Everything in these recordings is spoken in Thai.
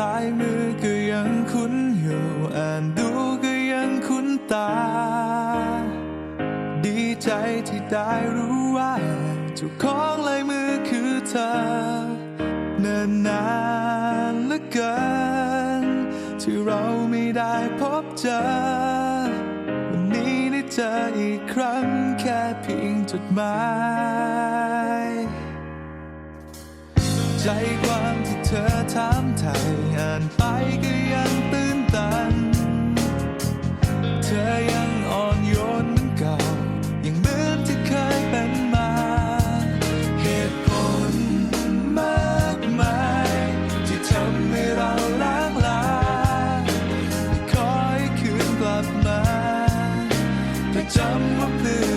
ลายมือก็ยังคุ้นอยู่ อ่านดูก็ยังคุ้นตา ดีใจที่ได้รู้ว่าเจ้าของลายมือคือเธอนิ่นนานเหลือเกิน ที่เราไม่ได้พบเจอ วันนี้ได้เจออีกครั้งแค่เพียงจดหมาย ใจความที่เธ อถามไทยอ่านไปก็ยังตื่นตัน เธอยังอ่อนโยนเหมือนเก่า ยังเหมือนที่เคยเป็นมา เหตุผลมากมาย ที่ทำให้เราล้างลาคอยคืนกลับมาแต่จำว่าเพื่อ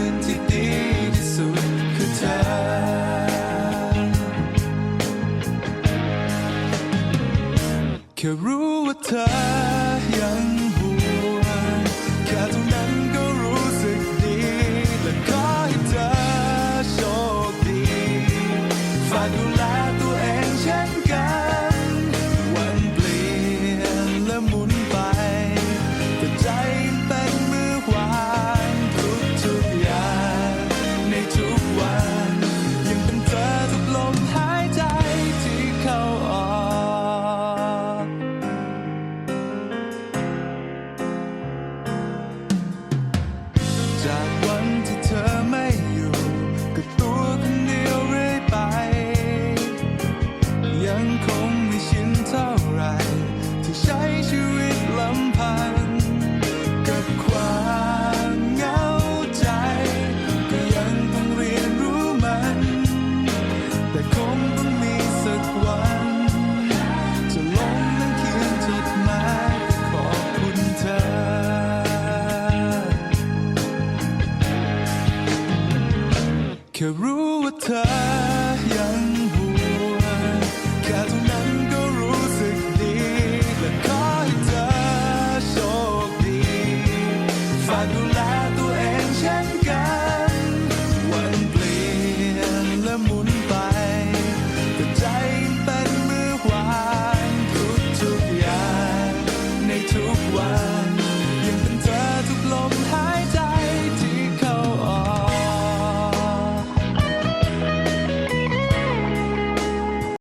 แค่รู้ว่าเธอยังห่วงแค่เท่านั้นก็รู้สึกดี และขอให้เธอโชคดีฝากดู แค่รู้ว่าเธอ